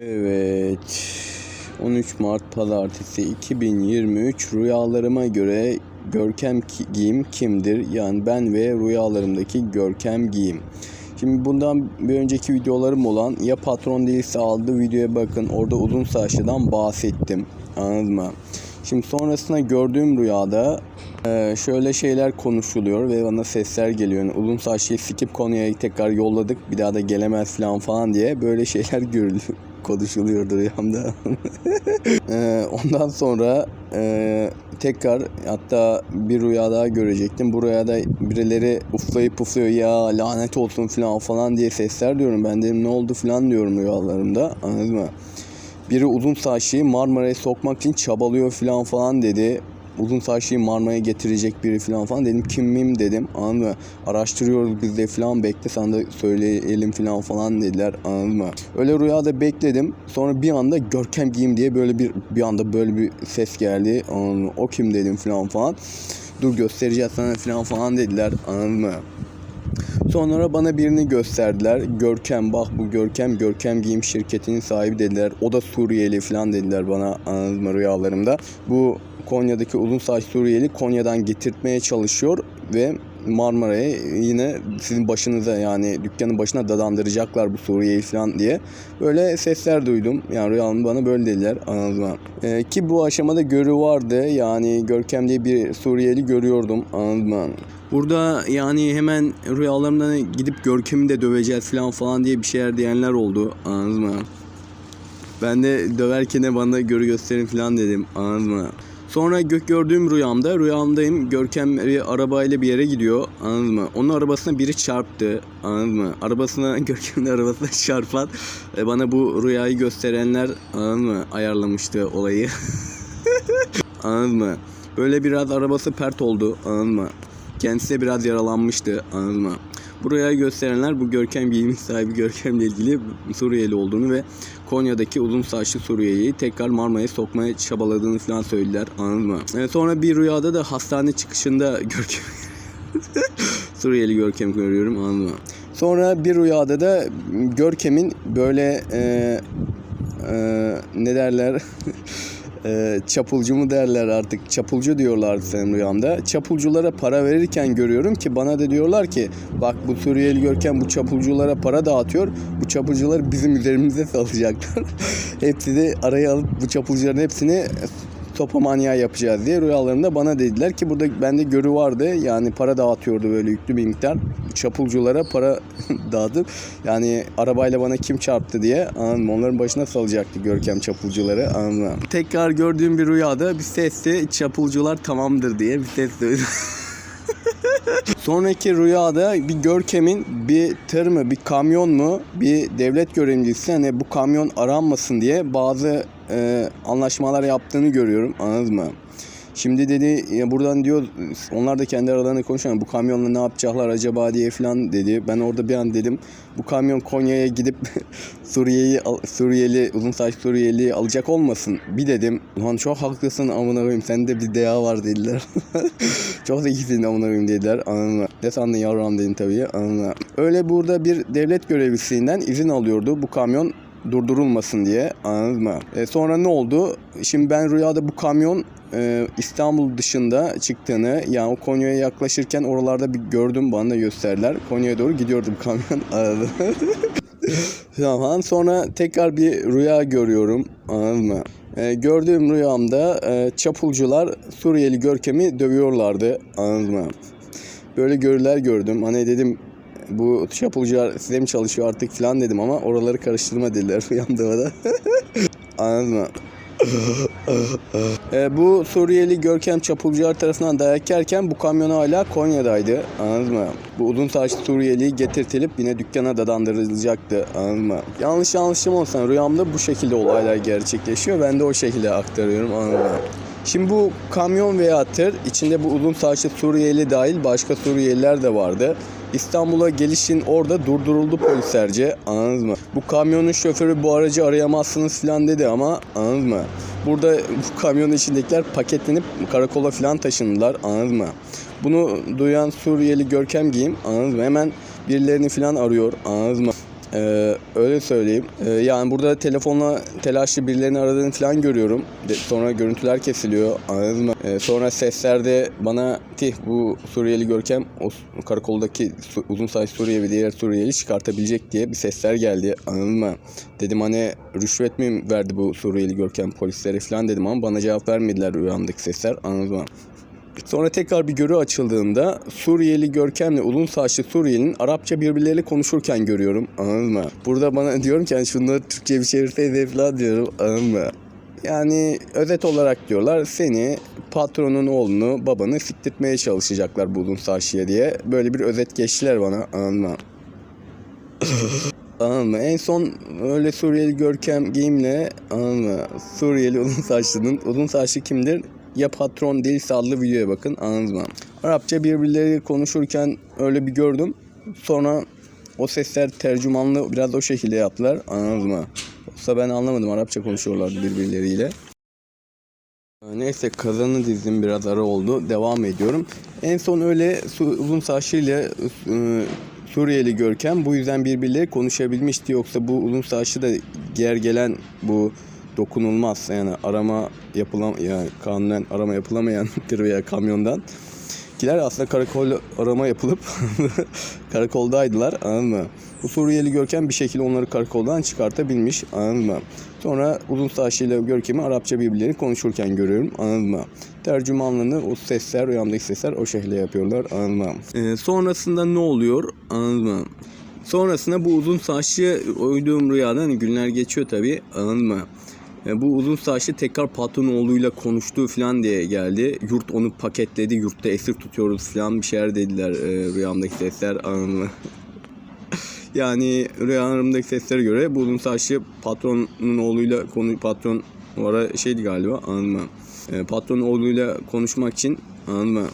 Evet. 13 Mart Pazartesi 2023 rüyalarıma göre Görkem Giyim kimdir? Yani ben ve rüyalarımdaki Görkem Giyim. Şimdi bundan bir önceki videolarım olan ya patron değilse aldığı videoya bakın orada uzun saçlıdan bahsettim. Anladın mı? Şimdi sonrasında gördüğüm rüyada e, şöyle şeyler konuşuluyor ve bana sesler geliyor. Yani uzun saçlıyı sikip konuya tekrar yolladık bir daha da gelemez falan falan diye böyle şeyler görülüyor konuşuluyordu rüyamda. Ee, ondan sonra e, tekrar hatta bir rüya daha görecektim. Bu rüyada birileri uflayıp pufluyor ya lanet olsun falan falan diye sesler diyorum. Ben dedim ne oldu falan diyorum rüyalarımda. Anladın mı? Biri uzun saçlıyı Marmara'ya sokmak için çabalıyor falan falan dedi. Uzun saçlıyı Marmara'ya getirecek biri falan falan dedim kimim dedim anladın mı? Araştırıyoruz biz de falan bekle sana da söyleyelim falan falan dediler anladın mı? Öyle rüyada bekledim sonra bir anda Görkem giyim diye böyle bir bir anda böyle bir ses geldi anladın mı? O kim dedim falan falan. Dur göstereceğiz sana falan falan dediler anladın mı? Sonra bana birini gösterdiler. Görkem bak bu Görkem Görkem giyim şirketinin sahibi dediler. O da Suriyeli falan dediler bana anladın mı rüyalarımda. Bu Konya'daki uzun saç Suriyeli Konya'dan getirtmeye çalışıyor ve Marmara'ya yine sizin başınıza yani dükkanın başına dadandıracaklar bu Suriye'yi falan diye. Böyle sesler duydum. Yani rüyamda bana böyle dediler anladın? Ee, ki bu aşamada görü vardı. Yani Görkem diye bir Suriyeli görüyordum anladın? Burada yani hemen rüyalarımdan gidip Görkem'i de döveceğiz falan falan diye bir şeyler diyenler oldu anladın? Ben de döverken de bana görü gösterin falan dedim anladın? Sonra gök gördüğüm rüyamda rüyamdayım Görkem bir arabayla bir yere gidiyor anladın mı? Onun arabasına biri çarptı anladın mı? Arabasına Görkem'in arabasına çarpan e, bana bu rüyayı gösterenler anladın mı? Ayarlamıştı olayı. anladın mı? Böyle biraz arabası pert oldu anladın mı? Kendisi de biraz yaralanmıştı anladın mı? Buraya gösterenler bu Görkem giyimi sahibi Görkem'le ilgili Suriyeli olduğunu ve Konya'daki uzun saçlı Suriyeli'yi tekrar Marmara'ya sokmaya çabaladığını falan söylediler anladın mı? E, sonra bir rüyada da hastane çıkışında Görkem Suriyeli Görkem görüyorum anladın mı? Sonra bir rüyada da Görkem'in böyle e, e, ne derler e, çapulcu mu derler artık çapulcu diyorlardı senin rüyamda. Çapulculara para verirken görüyorum ki bana da diyorlar ki bak bu Suriyeli Görkem bu çapulculara para dağıtıyor. Bu çapulcuları bizim üzerimize salacaklar. Hepsi de araya alıp bu çapulcuların hepsini sopa manyağı yapacağız diye rüyalarında bana dediler ki burada bende görü vardı. Yani para dağıtıyordu böyle yüklü bir miktar. Çapulculara para dağıtıp yani arabayla bana kim çarptı diye anladın mı? Onların başına salacaktı Görkem çapulcuları anladın mı? Tekrar gördüğüm bir rüyada bir sesle çapulcular tamamdır diye bir ses duydum. Sonraki rüyada bir Görkem'in bir tır mı, bir kamyon mu, bir devlet görevlisi hani bu kamyon aranmasın diye bazı e, anlaşmalar yaptığını görüyorum. Anladın mı? Şimdi dedi ya buradan diyor onlar da kendi aralarında konuşuyor. Bu kamyonla ne yapacaklar acaba diye falan dedi. Ben orada bir an dedim bu kamyon Konya'ya gidip Suriye'yi Suriyeli uzun saç Suriyeli alacak olmasın. Bir dedim lan çok haklısın amına koyayım sende bir deya var dediler. çok zekisin amına koyayım dediler. Anladın? Ne sandın yavrum dedim tabii. Anladın? Öyle burada bir devlet görevlisinden izin alıyordu bu kamyon durdurulmasın diye anladın mı? E, sonra ne oldu? Şimdi ben rüyada bu kamyon e, İstanbul dışında çıktığını yani o Konya'ya yaklaşırken oralarda bir gördüm bana da gösterdiler. Konya'ya doğru gidiyordu bu kamyon arada. Tamam sonra tekrar bir rüya görüyorum anladın mı? E, gördüğüm rüyamda e, çapulcular Suriyeli Görkem'i dövüyorlardı anladın mı? Böyle görüler gördüm. Hani dedim bu çapulcular size mi çalışıyor artık falan dedim ama oraları karıştırma dediler rüyamda bana. Anladın mı? E, bu Suriyeli Görkem Çapulcular tarafından dayak yerken bu kamyon hala Konya'daydı. Anladın mı? Bu uzun saçlı Suriyeli'yi getirtilip yine dükkana dadandırılacaktı. Anladın mı? Yanlış yanlışım olsa rüyamda bu şekilde olaylar gerçekleşiyor. Ben de o şekilde aktarıyorum. Anladın mı? Şimdi bu kamyon veya tır içinde bu uzun saçlı Suriyeli dahil başka Suriyeliler de vardı. İstanbul'a gelişin orada durduruldu polislerce anladınız mı? Bu kamyonun şoförü bu aracı arayamazsınız falan dedi ama anladınız mı? Burada bu kamyonun içindekiler paketlenip karakola falan taşındılar anladınız mı? Bunu duyan Suriyeli Görkem giyim anladınız mı? Hemen birilerini falan arıyor anladınız mı? Ee, öyle söyleyeyim. Ee, yani burada telefonla telaşlı birilerini aradığını falan görüyorum. De- sonra görüntüler kesiliyor. Anladın mı? Ee, sonra seslerde bana tih bu Suriyeli Görkem o karakoldaki su- uzun saç Suriye ve diğer Suriyeli çıkartabilecek diye bir sesler geldi. Anladın mı? Dedim hani rüşvet mi verdi bu Suriyeli Görkem polislere falan dedim ama bana cevap vermediler rüyamdaki sesler. Anladın mı? Sonra tekrar bir görü açıldığında Suriyeli Görkem'le uzun saçlı Suriyeli'nin Arapça birbirleriyle konuşurken görüyorum. Anladın mı? Burada bana diyorum ki hani şunları Türkçe bir çevirseydi falan diyorum. Anladın mı? Yani özet olarak diyorlar seni patronun oğlunu babanı siktirtmeye çalışacaklar bu uzun saçlıya diye. Böyle bir özet geçtiler bana. Anladın mı? Anladın mı? En son öyle Suriyeli Görkem giyimle anladın mı? Suriyeli uzun saçlının uzun saçlı kimdir? Ya patron değilse adlı videoya bakın anladın mı? Arapça birbirleri konuşurken öyle bir gördüm. Sonra o sesler tercümanlı biraz o şekilde yaptılar anladın mı? Yoksa ben anlamadım Arapça konuşuyorlardı birbirleriyle. Neyse kazanı dizdim biraz ara oldu. Devam ediyorum. En son öyle uzun saçlıyla e, Suriyeli Görkem bu yüzden birbirleri konuşabilmişti. Yoksa bu uzun saçlı da diğer gelen bu dokunulmaz yani arama yapılam yani kanunen arama yapılamayan tır veya kamyondan Kiler aslında karakol arama yapılıp karakoldaydılar anladın mı? Bu Suriyeli Görkem bir şekilde onları karakoldan çıkartabilmiş anladın mı? Sonra uzun saçlıyla Görkem'i Arapça birbirleri konuşurken görüyorum anladın mı? Tercümanlığını o sesler, rüyamdaki sesler o şekilde yapıyorlar anladın mı? Ee, sonrasında ne oluyor anladın mı? Sonrasında bu uzun saçlı uyduğum rüyadan günler geçiyor tabi anladın mı? E, bu uzun saçlı tekrar patron oğluyla konuştuğu falan diye geldi. Yurt onu paketledi. Yurtta esir tutuyoruz falan bir şeyler dediler e, rüyamdaki sesler anladın mı? yani rüyalarımdaki seslere göre bu uzun saçlı patronun oğluyla konu patron o ara şeydi galiba anladın mı? E, patronun oğluyla konuşmak için anladın mı?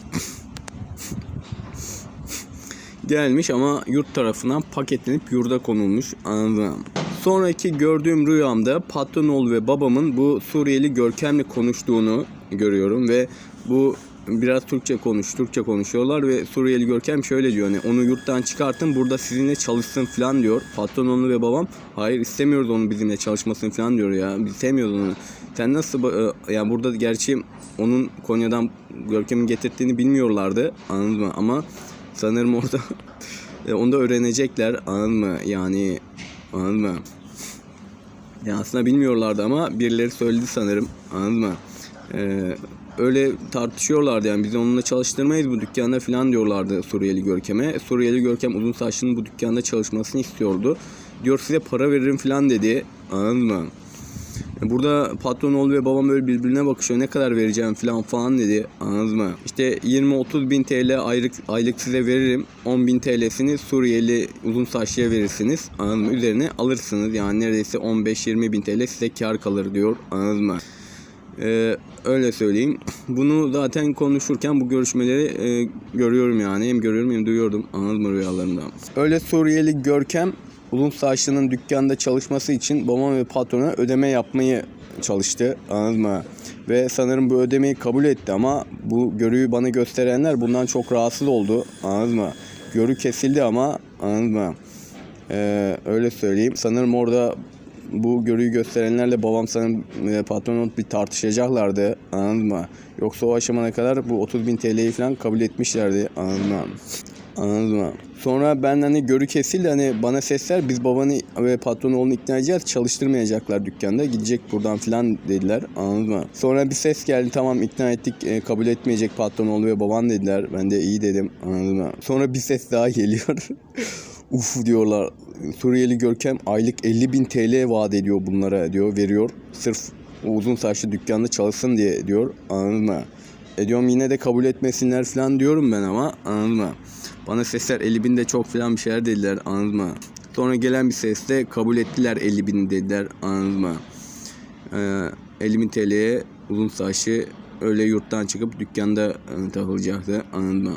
gelmiş ama yurt tarafından paketlenip yurda konulmuş anladım. Sonraki gördüğüm rüyamda patronoğlu ve babamın bu Suriyeli Görkem'le konuştuğunu görüyorum ve bu biraz Türkçe konuş, Türkçe konuşuyorlar ve Suriyeli Görkem şöyle diyor hani onu yurttan çıkartın burada sizinle çalışsın falan diyor. Patronoğlu ve babam hayır istemiyoruz onu bizimle çalışmasını falan diyor ya. Biz sevmiyoruz onu. Sen nasıl e, yani burada gerçi onun Konya'dan Görkem'in getirdiğini bilmiyorlardı anladın mı? Ama sanırım orada e, onu da öğrenecekler anladın mı? Yani anladın mı? Ya aslında bilmiyorlardı ama birileri söyledi sanırım anladın mı? Ee, öyle tartışıyorlardı yani biz onunla çalıştırmayız bu dükkanda falan diyorlardı Suriyeli Görkem'e. Suriyeli Görkem uzun saçlının bu dükkanda çalışmasını istiyordu. Diyor size para veririm falan dedi anladın mı? Burada patron oğlu ve babam böyle birbirine bakışıyor. Ne kadar vereceğim falan falan dedi. Anladın mı? İşte 20-30 bin TL aylık, aylık size veririm. 10 bin TL'sini Suriyeli uzun saçlıya verirsiniz. Anladın mı? Üzerine alırsınız. Yani neredeyse 15-20 bin TL size kar kalır diyor. Anladın mı? Ee, öyle söyleyeyim. Bunu zaten konuşurken bu görüşmeleri e, görüyorum yani. Hem görüyorum hem duyuyordum. Anladın mı rüyalarımda? Öyle Suriyeli Görkem uzun saçlının dükkanda çalışması için babam ve patrona ödeme yapmayı çalıştı. Anladın mı? Ve sanırım bu ödemeyi kabul etti ama bu görüyü bana gösterenler bundan çok rahatsız oldu. Anladın mı? Görü kesildi ama anladın mı? Ee, öyle söyleyeyim. Sanırım orada bu görüyü gösterenlerle babam sanırım e, patron bir tartışacaklardı. Anladın mı? Yoksa o aşamana kadar bu 30 bin TL'yi falan kabul etmişlerdi. Anladın mı? Anladın mı? Sonra ben hani görü kesildi hani bana sesler biz babanı ve patron oğlunu ikna edeceğiz çalıştırmayacaklar dükkanda gidecek buradan filan dediler anladın mı? Sonra bir ses geldi tamam ikna ettik e, kabul etmeyecek patron oğlu ve baban dediler ben de iyi dedim anladın mı? Sonra bir ses daha geliyor. Uf diyorlar Suriyeli Görkem aylık 50 bin TL vaat ediyor bunlara diyor veriyor sırf o uzun saçlı dükkanda çalışsın diye diyor anladın mı? E diyorum yine de kabul etmesinler falan diyorum ben ama anladın mı? Bana sesler 50 bin de çok falan bir şeyler dediler anladın mı? Sonra gelen bir sesle kabul ettiler 50 bin dediler anladın mı? Ee, 50 bin TL'ye uzun saçlı öyle yurttan çıkıp dükkanda e, takılacaktı anladın mı?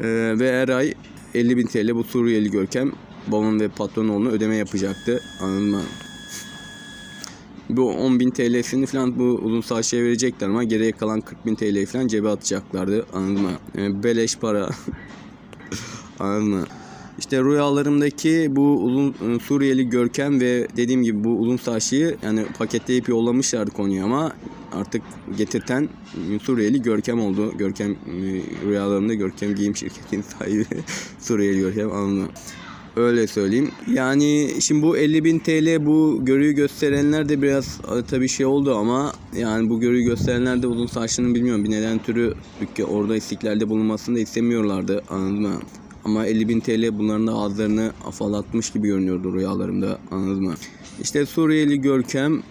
Ee, ve her ay 50 bin TL bu Suriyeli Görkem babam ve patron oğluna ödeme yapacaktı anladın mı? Bu 10 bin TL'sini falan bu uzun saçlıya verecekler ama geriye kalan 40 bin TL'yi falan cebe atacaklardı anladın mı? Ee, beleş para anladın mı? İşte rüyalarımdaki bu uzun e, Suriyeli Görkem ve dediğim gibi bu uzun saçlıyı yani paketleyip yollamışlardı konuya ama artık getirten Suriyeli Görkem oldu. Görkem e, rüyalarımda Görkem giyim şirketinin sahibi Suriyeli Görkem anlamı. Öyle söyleyeyim. Yani şimdi bu 50.000 TL bu görüyü gösterenler de biraz tabii şey oldu ama yani bu görüyü gösterenler de uzun saçlının bilmiyorum bir neden türü orada istiklalde bulunmasını da istemiyorlardı anladın mı? Ama 50.000 TL bunların da ağızlarını afalatmış gibi görünüyordu rüyalarımda anladın mı? İşte Suriyeli Görkem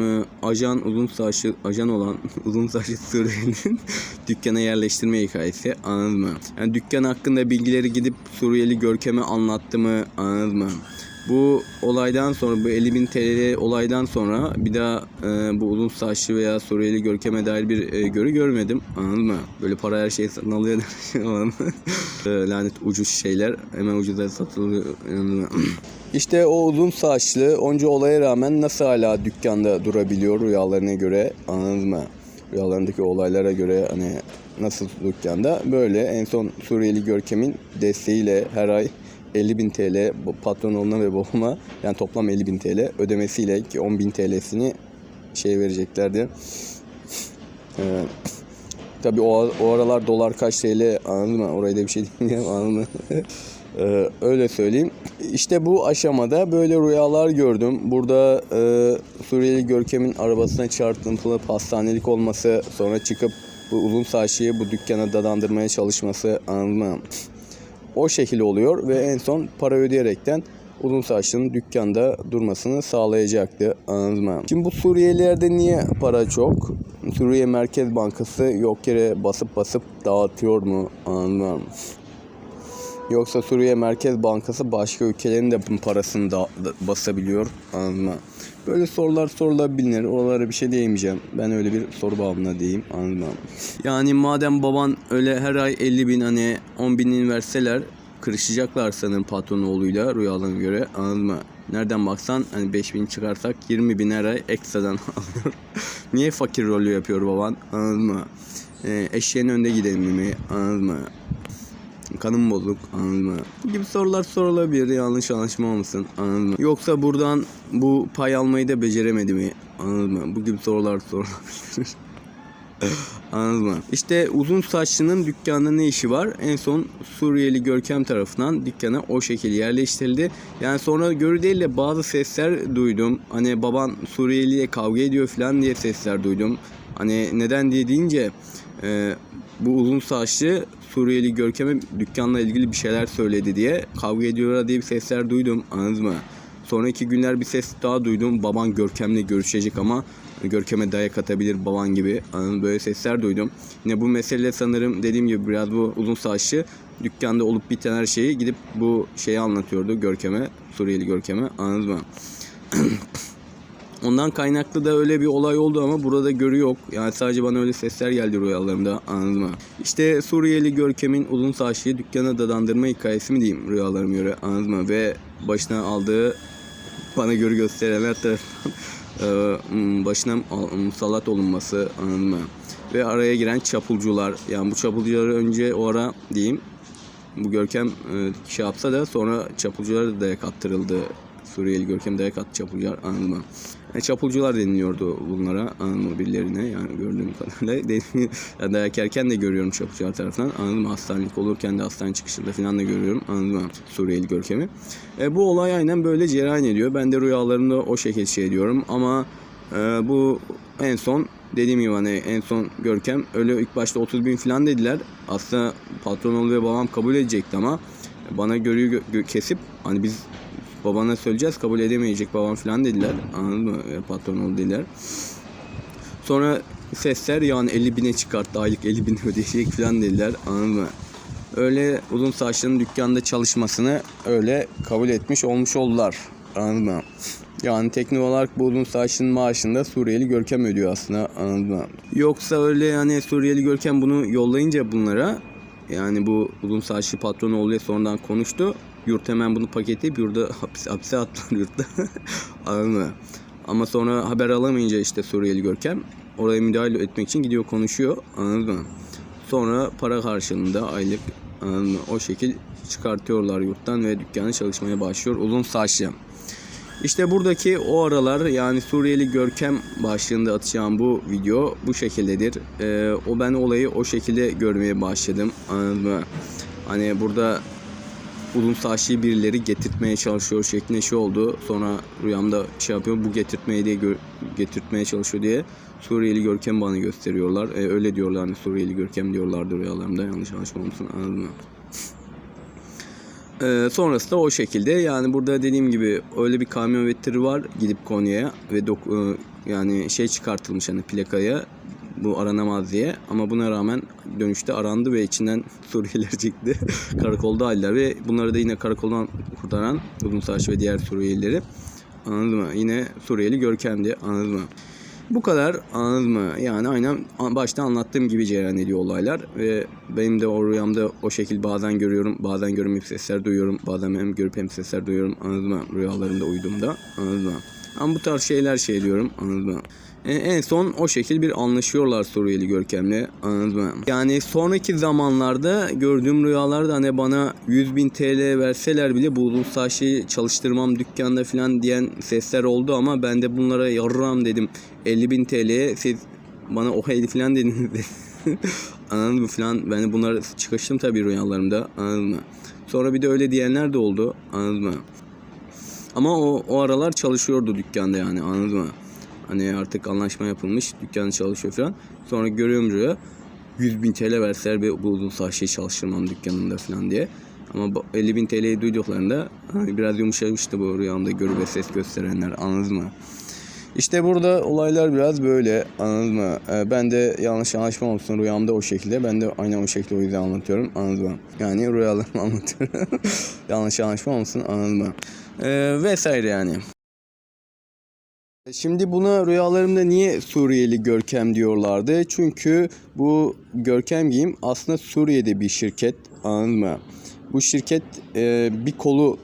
e, ajan uzun saçlı ajan olan uzun saçlı Suriyeli'nin dükkana yerleştirme hikayesi anladın mı? Yani dükkan hakkında bilgileri gidip Suriyeli Görkem'e anlattı mı anladın mı? Bu olaydan sonra bu 50 bin TL olaydan sonra bir daha e, bu uzun saçlı veya Suriyeli Görkem'e dair bir e, görü görmedim anladın mı? Böyle para her şeyi satın alıyor. E, lanet ucuz şeyler hemen ucuza satılıyor? İşte o uzun saçlı onca olaya rağmen nasıl hala dükkanda durabiliyor rüyalarına göre anladın mı? Rüyalarındaki olaylara göre hani nasıl dükkanda böyle en son Suriyeli Görkem'in desteğiyle her ay 50 bin TL bu patron oğluna ve babama yani toplam 50 bin TL ödemesiyle ki 10 bin TL'sini şey vereceklerdi. Ee, tabii o, o aralar dolar kaç TL anladın mı? Orayı da bir şey diyeyim anladın mı? Ee, öyle söyleyeyim. İşte bu aşamada böyle rüyalar gördüm. Burada e, Suriyeli Görkem'in arabasına çarpıntılıp hastanelik olması, sonra çıkıp bu uzun saçlıyı bu dükkana dadandırmaya çalışması anladın mı? O şekil oluyor ve en son para ödeyerekten uzun saçlının dükkanda durmasını sağlayacaktı. Anladın mı? Şimdi bu Suriyelilerde niye para çok? Suriye Merkez Bankası yok yere basıp basıp dağıtıyor mu? Anladın mı? Yoksa Suriye Merkez Bankası başka ülkelerin de parasını da basabiliyor. Anladın mı? Böyle sorular sorulabilir. Oralara bir şey diyemeyeceğim. Ben öyle bir soru bağımına diyeyim. Anladın mı? Yani madem baban öyle her ay 50 bin hani 10 binin verseler kırışacaklar sanırım patron oğluyla rüyalarına göre. Anladın mı? Nereden baksan hani 5 bin çıkarsak 20 bin ay ekstradan alıyor. Niye fakir rolü yapıyor baban? Anladın mı? Ee, eşeğin önde gidelim mi? Anladın mı? Kanım bozuk anladın mı? Gibi sorular sorulabilir yanlış anlaşma olmasın anladın mı? Yoksa buradan bu pay almayı da beceremedi mi? Anladın mı? Bu gibi sorular sorulabilir. Anladın mı? İşte uzun saçlının dükkanda ne işi var? En son Suriyeli Görkem tarafından dükkana o şekilde yerleştirildi. Yani sonra görü değil de bazı sesler duydum. Hani baban Suriyeli'ye kavga ediyor falan diye sesler duydum. Hani neden diye deyince e, bu uzun saçlı Suriyeli Görkem'e dükkanla ilgili bir şeyler söyledi diye kavga ediyorlar diye bir sesler duydum. Anladın mı? Sonraki günler bir ses daha duydum. Baban Görkem'le görüşecek ama Görkem'e dayak atabilir baban gibi. Anladın? Böyle sesler duydum. Yine bu mesele sanırım dediğim gibi biraz bu uzun saçlı dükkanda olup biten her şeyi gidip bu şeyi anlatıyordu Görkem'e. Suriyeli Görkem'e. Anladın mı? Ondan kaynaklı da öyle bir olay oldu ama burada görü yok. Yani sadece bana öyle sesler geldi rüyalarımda anladın mı? İşte Suriyeli Görkem'in uzun saçlı dükkana dadandırma hikayesi mi diyeyim rüyalarıma göre anladın mı? Ve başına aldığı bana görü gösterenler tarafından e, başına al- musallat olunması anladın mı? Ve araya giren çapulcular. Yani bu çapulcuları önce o ara diyeyim bu Görkem şey yapsa da sonra çapulculara da dayak attırıldı. Suriyeli Görkem dayak attı çapulcular anladın mı? Yani çapulcular deniliyordu bunlara birilerine yani gördüğüm kadarıyla. Yani dayak yerken de görüyorum çapulcular tarafından anladın mı? Hastanelik olurken de hastane çıkışında falan da görüyorum anladın mı? Suriyeli Görkem'i. E, bu olay aynen böyle cereyan ediyor. Ben de rüyalarımda o şekilde şey ediyorum ama e, bu en son dediğim gibi hani en son Görkem öyle ilk başta 30 bin falan dediler. Aslında patronoğlu ve babam kabul edecekti ama bana görüyü gö- gö- kesip hani biz babana söyleyeceğiz kabul edemeyecek babam falan dediler. Anladın mı? E, Patronoğlu dediler. Sonra sesler yani 50 bine çıkarttı aylık 50 bin ödeyecek falan dediler. Anladın mı? Öyle uzun saçların dükkanda çalışmasını öyle kabul etmiş olmuş oldular. Anladın mı? Yani teknik olarak bu uzun saçın maaşında Suriyeli Görkem ödüyor aslında anladın mı? Yoksa öyle yani Suriyeli Görkem bunu yollayınca bunlara yani bu uzun saçlı patron oğlu sonradan konuştu. Yurt hemen bunu paketleyip yurda hapse, hapse attılar yurtta. anladın mı? Ama sonra haber alamayınca işte Suriyeli Görkem oraya müdahale etmek için gidiyor konuşuyor anladın mı? Sonra para karşılığında aylık anladın mı? o şekil çıkartıyorlar yurttan ve dükkanı çalışmaya başlıyor. Uzun saçlı. İşte buradaki o aralar yani Suriyeli Görkem başlığında atacağım bu video bu şekildedir. Ee, o ben olayı o şekilde görmeye başladım. Anladın mı? Hani burada uzun saçlı birileri getirtmeye çalışıyor şeklinde şey oldu. Sonra rüyamda şey yapıyor bu getirtmeye diye getirtmeye çalışıyor diye Suriyeli Görkem bana gösteriyorlar. Ee, öyle diyorlar hani Suriyeli Görkem diyorlardı rüyalarımda yanlış anlaşılmasın anladın mı? Ee, sonrası da o şekilde yani burada dediğim gibi öyle bir kamyon ve tır var gidip Konya'ya ve dok- e, yani şey çıkartılmış hani plakaya bu aranamaz diye ama buna rağmen dönüşte arandı ve içinden Suriyeliler çıktı. Karakolda halde ve bunları da yine karakoldan kurtaran uzun saç ve diğer Suriyelileri anladın mı? Yine Suriyeli Görkem'di anladın mı? Bu kadar anladın mı? Yani aynen başta anlattığım gibi cereyan ediyor olaylar ve benim de o rüyamda o şekil bazen görüyorum, bazen görmeyip sesler duyuyorum, bazen hem görüp hem sesler duyuyorum anladın mı? Rüyalarımda uyuduğumda anladın mı? Ama bu tarz şeyler şey diyorum anladın mı? E, en son o şekil bir anlaşıyorlar Suriyeli Görkem'le anladın mı? Yani sonraki zamanlarda gördüğüm rüyalarda hani bana 100 bin TL verseler bile bu uzun saçlı çalıştırmam dükkanda falan diyen sesler oldu ama ben de bunlara yarram dedim. 50 bin TL'ye siz bana o haydi falan dediniz. anladın mı falan. Ben de bunları çıkıştım tabii rüyalarımda anladın mı? Sonra bir de öyle diyenler de oldu anladın mı? Ama o, o aralar çalışıyordu dükkanda yani anladın mı? Hani artık anlaşma yapılmış, dükkan çalışıyor falan. Sonra görüyorum rüya 100 bin TL verseler ve bu uzun saçlı çalıştırmam dükkanımda falan diye. Ama bu 50 bin TL'yi duyduklarında hani biraz yumuşamıştı bu rüyamda görü ve ses gösterenler anladın mı? İşte burada olaylar biraz böyle anladın mı? Ee, ben de yanlış anlaşma olsun rüyamda o şekilde. Ben de aynen o şekilde o yüzden anlatıyorum anladın mı? Yani rüyalarımı anlatıyorum. yanlış anlaşma olsun anladın mı? Ee, vesaire yani. Şimdi buna rüyalarımda niye Suriyeli Görkem diyorlardı? Çünkü bu Görkem Giyim aslında Suriye'de bir şirket anladın mı? Bu şirket e, bir kolu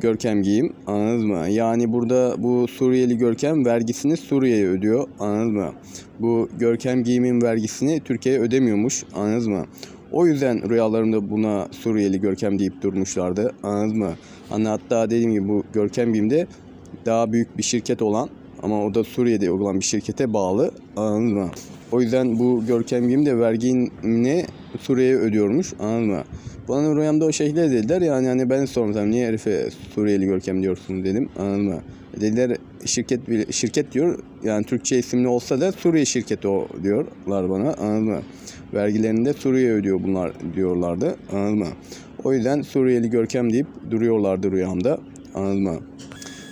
Görkem Giyim anladın mı? Yani burada bu Suriyeli Görkem vergisini Suriye'ye ödüyor anladın mı? Bu Görkem Giyim'in vergisini Türkiye'ye ödemiyormuş anladın mı? O yüzden rüyalarımda buna Suriyeli Görkem deyip durmuşlardı anladın mı? Hani hatta dediğim gibi bu Görkem Giyim'de daha büyük bir şirket olan ama o da Suriye'de olan bir şirkete bağlı anladın mı? O yüzden bu Görkem Giyim de vergini Suriye'ye ödüyormuş anladın mı? Bana rüyamda o şekilde dediler yani hani ben sormuştum niye herife Suriyeli Görkem diyorsun dedim anladın mı? Dediler şirket şirket diyor yani Türkçe isimli olsa da Suriye şirketi o diyorlar bana anladın mı? Vergilerini de Suriye ödüyor bunlar diyorlardı anladın mı? O yüzden Suriyeli Görkem deyip duruyorlardı rüyamda anladın mı?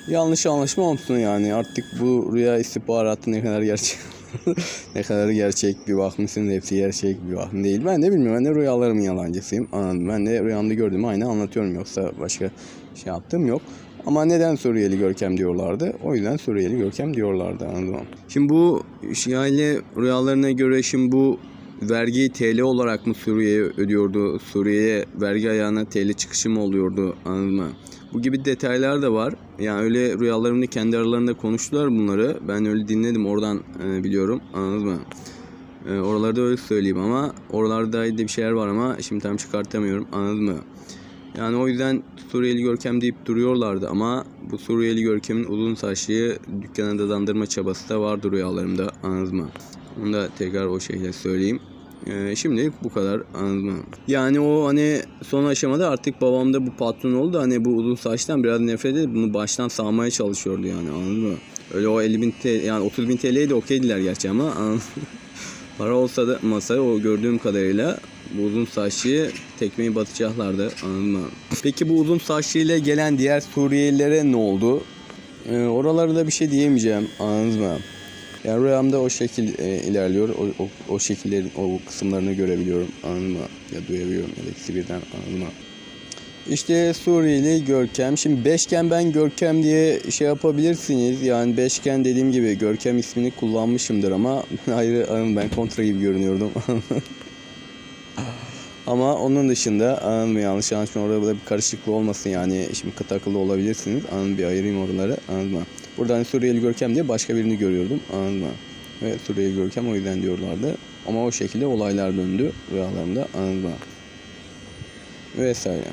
Yanlış anlaşma olsun yani artık bu rüya istihbaratı ne kadar gerçek ne kadar gerçek bir bakmışsın hepsi gerçek bir bakım değil. Ben de bilmiyorum ben de rüyalarımın yalancısıyım anladım. Ben de rüyamda gördüğümü aynı anlatıyorum yoksa başka şey yaptığım yok. Ama neden Suriyeli Görkem diyorlardı? O yüzden Suriyeli Görkem diyorlardı anladın mı? Şimdi bu şiaile rüyalarına göre şimdi bu vergiyi TL olarak mı Suriye'ye ödüyordu? Suriye'ye vergi ayağına TL çıkışı mı oluyordu anladın mı? Bu gibi detaylar da var. Yani öyle rüyalarımda kendi aralarında konuştular bunları. Ben öyle dinledim oradan e, biliyorum. Anladın mı? E, oralarda öyle söyleyeyim ama oralarda da bir şeyler var ama şimdi tam çıkartamıyorum. Anladın mı? Yani o yüzden Suriyeli Görkem deyip duruyorlardı ama bu Suriyeli Görkem'in uzun saçlıyı dükkana dadandırma çabası da vardı rüyalarımda. Anladın mı? Onu da tekrar o şekilde söyleyeyim. Ee, şimdilik bu kadar anladın mı? Yani o hani son aşamada artık babam da bu patron oldu. Hani bu uzun saçtan biraz nefret edip bunu baştan sağmaya çalışıyordu yani anladın mı? Öyle o 50 bin TL, yani 30 bin TL'ye de okeydiler gerçi ama? Para olsa da masaya o gördüğüm kadarıyla bu uzun saçlıyı tekmeyi batacaklardı anladın mı? Peki bu uzun saçlıyla gelen diğer Suriyelilere ne oldu? Ee, oralarda da bir şey diyemeyeceğim anladın mı? Yani rüyamda o şekil e, ilerliyor. O, o, o şekillerin o kısımlarını görebiliyorum. Anladın mı? Ya duyabiliyorum ya da ikisi birden anladın mı? İşte Suriyeli Görkem. Şimdi Beşken ben Görkem diye şey yapabilirsiniz. Yani Beşken dediğim gibi Görkem ismini kullanmışımdır ama hayır hanım ben kontra gibi görünüyordum. ama onun dışında anladın? Yanlış anlaşma orada bir karışıklık olmasın yani. Şimdi kıt olabilirsiniz. Anladın? Bir ayırayım oraları. Anladın mı? Burada hani Suriyeli Görkem diye başka birini görüyordum. Anladın mı? Ve Suriyeli Görkem o yüzden diyorlardı. Ama o şekilde olaylar döndü rüyalarımda. Anladın mı? Vesaire.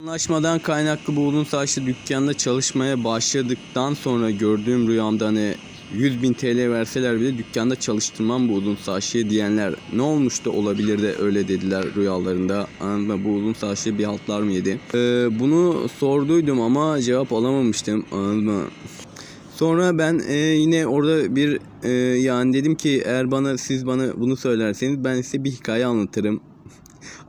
Anlaşmadan kaynaklı bu uzun saçlı dükkanda çalışmaya başladıktan sonra gördüğüm rüyamda hani 100 bin TL verseler bile dükkanda çalıştırmam bu uzun saçlıyı diyenler ne olmuş da olabilir de öyle dediler rüyalarında. Anladın? Bu uzun saçlı bir altlar mı yedi? Ee, bunu sorduydum ama cevap alamamıştım. Anladın mı? Sonra ben e, yine orada bir e, yani dedim ki eğer bana siz bana bunu söylerseniz ben size bir hikaye anlatırım.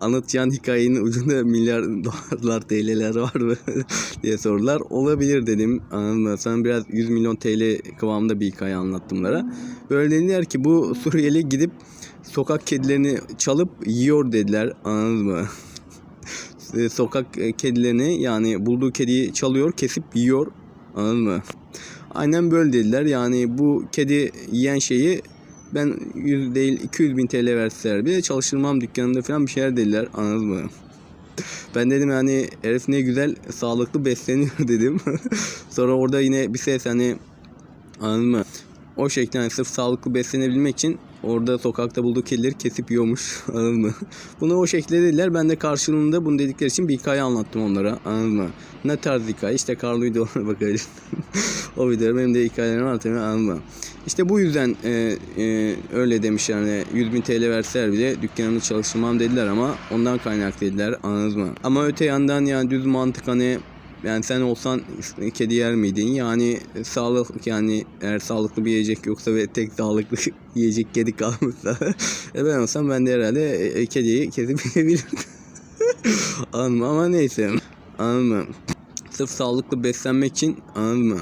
Anlatacağın hikayenin ucunda milyar dolarlar TL'ler var mı diye sordular. Olabilir dedim. Anladın? Sana biraz 100 milyon TL kıvamında bir hikaye anlattım bunlara. Böyle dediler ki bu Suriyeli gidip sokak kedilerini çalıp yiyor dediler. Anladın mı? E, sokak e, kedilerini yani bulduğu kediyi çalıyor kesip yiyor. Anladın mı? Aynen böyle dediler. Yani bu kedi yiyen şeyi ben 100 değil 200 bin TL verseler bile çalıştırmam dükkanında falan bir şeyler dediler. Anladın mı? Ben dedim yani herif ne güzel sağlıklı besleniyor dedim. Sonra orada yine bir ses hani anladın mı? O şekilde hani sırf sağlıklı beslenebilmek için orada sokakta bulduğu kedileri kesip yiyormuş. Anladın mı? Bunu o şekilde dediler. Ben de karşılığında bunu dedikleri için bir hikaye anlattım onlara. Anladın mı? Ne tarz hikaye? İşte karlı videolara bakabilirsin. o videoda benim de hikayelerimi anlatıyorum. Anladın mı? İşte bu yüzden e, e, öyle demiş yani 100 bin TL verseler bile dükkanımda çalıştırmam dediler ama ondan kaynaklı dediler anladınız mı? Ama öte yandan yani düz mantık hani yani sen olsan kedi yer miydin? Yani sağlık yani eğer sağlıklı bir yiyecek yoksa ve tek sağlıklı yiyecek kedi kalmışsa e ben olsam ben de herhalde e, kediyi kesip yiyebilirdim. Anladın mı? Ama neyse. Anladın mı? Sırf sağlıklı beslenmek için anladın mı?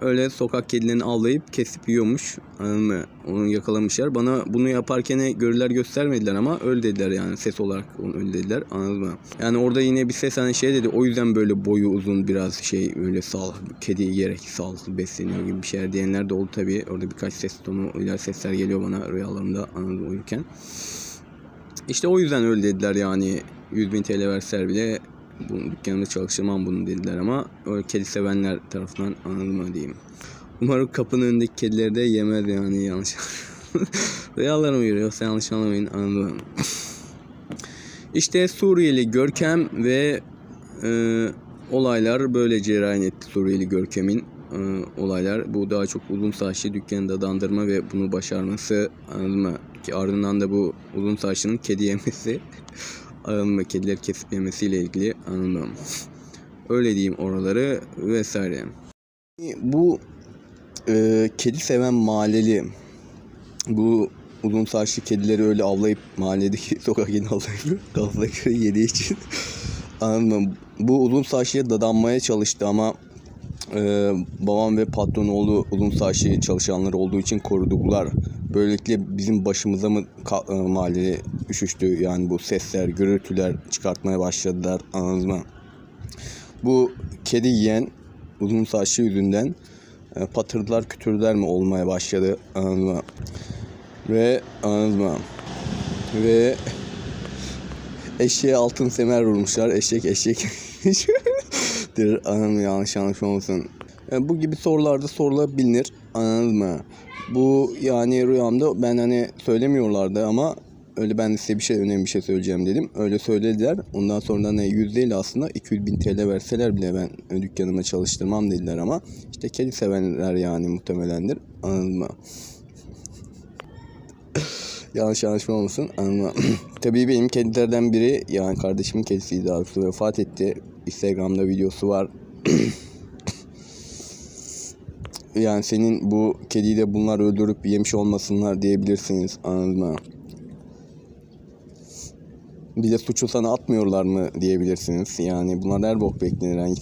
Öyle sokak kedilerini avlayıp kesip yiyormuş. Anladın mı? Onu yakalamışlar. Bana bunu yaparken görüler göstermediler ama öyle dediler yani ses olarak onu öyle dediler. Anladın mı? Yani orada yine bir ses hani şey dedi. O yüzden böyle boyu uzun biraz şey öyle sağlıklı kedi yiyerek sağlıklı besleniyor gibi bir şeyler diyenler de oldu tabii. Orada birkaç ses tonu iler sesler geliyor bana rüyalarımda anladın uyurken. İşte o yüzden öyle dediler yani 100 bin TL verseler bile bu dükkanımda çalıştırmam bunu dediler ama öyle kedi sevenler tarafından anladım diyeyim. Umarım kapının önündeki kedileri de yemez yani yanlış. Rüyalarım yürüyorsa yanlış anlamayın anladım. İşte Suriyeli Görkem ve e, olaylar böyle cereyan etti Suriyeli Görkem'in e, olaylar. Bu daha çok uzun saçlı dükkanında dandırma ve bunu başarması anladın mı? Ki ardından da bu uzun saçlının kedi yemesi ağın ve kediler kesip yemesiyle ilgili anlamam. Öyle diyeyim oraları vesaire. Bu e, kedi seven mahalleli bu uzun saçlı kedileri öyle avlayıp mahalledeki sokak yeni avlayıp kafayı yediği için anladın? Bu uzun saçlıya dadanmaya çalıştı ama e, babam ve patron oğlu uzun saçlı çalışanlar olduğu için korudular. Böylelikle bizim başımıza mı e, mahallede üşüştü yani bu sesler, gürültüler çıkartmaya başladılar anladınız mı? Bu kedi yiyen uzun saçlı yüzünden e, patırdılar kütürdüler mi olmaya başladı anladınız mı? Ve anladınız mı? Ve eşeğe altın semer vurmuşlar. Eşek eşek. dir anladın yanlış yanlış olmasın. Yani bu gibi sorularda sorulabilir. Anladın mı? Bu yani rüyamda ben hani söylemiyorlardı ama öyle ben size bir şey önemli bir şey söyleyeceğim dedim. Öyle söylediler. Ondan sonra yüz değil aslında 200 bin TL verseler bile ben dükkanıma çalıştırmam dediler ama işte kedi sevenler yani muhtemelendir. Anladın mı? Yanlış anlaşma olmasın ama tabii benim kedilerden biri yani kardeşimin kedisiydi doğrusu vefat etti. Instagram'da videosu var. yani senin bu kediyi de bunlar öldürüp yemiş olmasınlar diyebilirsiniz anladın mı? Bir de suçu sana atmıyorlar mı diyebilirsiniz. Yani bunlar her bok beklenir. Yani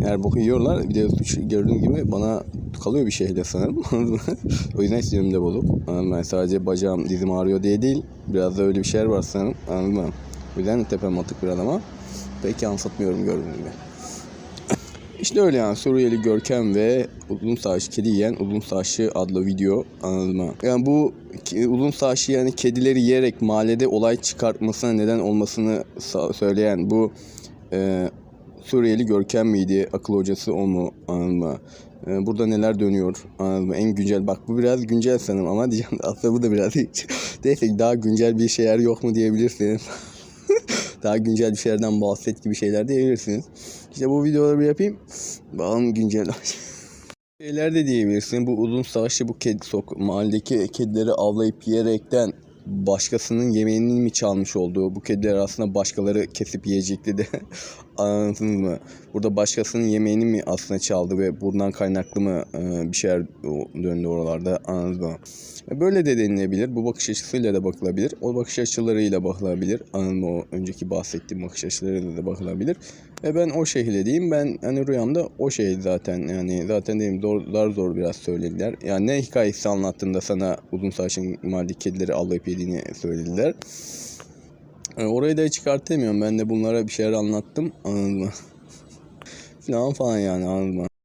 her boku yiyorlar. Bir de suç gördüğüm gibi bana kalıyor bir şeyde sanırım. o yüzden sinirim de bozuk. Anladın mı? sadece bacağım dizim ağrıyor diye değil. Biraz da öyle bir şeyler var sanırım. Anladın mı? O yüzden tepem atık biraz ama pek yansıtmıyorum gördüğünüz gibi. İşte öyle yani Suriyeli Görkem ve uzun saçlı kedi yiyen uzun saçlı adlı video anladın mı? Yani bu uzun saçlı yani kedileri yiyerek mahallede olay çıkartmasına neden olmasını söyleyen bu e, Suriyeli Görkem miydi? Akıl hocası o mu? Anladın mı? E, burada neler dönüyor? Anladın mı? En güncel bak bu biraz güncel sanırım ama diyeceğim aslında bu da biraz neyse daha güncel bir şeyler yok mu diyebilirsiniz. daha güncel bir şeylerden bahset gibi şeyler diyebilirsiniz. İşte bu videoları bir yapayım. Bakalım güncel şeyler de diyebilirsin. Bu uzun savaşı bu kedi sok mahalledeki kedileri avlayıp yiyerekten başkasının yemeğini mi çalmış olduğu bu kediler aslında başkaları kesip yiyecekti de anladınız mı? Burada başkasının yemeğini mi aslında çaldı ve bundan kaynaklı mı e, bir şeyler döndü oralarda anladınız mı? E, Böyle de denilebilir. Bu bakış açısıyla da bakılabilir. O bakış açılarıyla bakılabilir. Anladın mı? O önceki bahsettiğim bakış açılarıyla da bakılabilir. Ve ben o şekilde diyeyim. Ben hani rüyamda o şey zaten yani zaten dedim zor, zor biraz söylediler. Yani ne hikayesi anlattığında sana uzun saçın mahalledeki kedileri avlayıp yediğini söylediler. Yani orayı da çıkartamıyorum. Ben de bunlara bir şeyler anlattım. Anladın mı? falan falan yani anladın mı?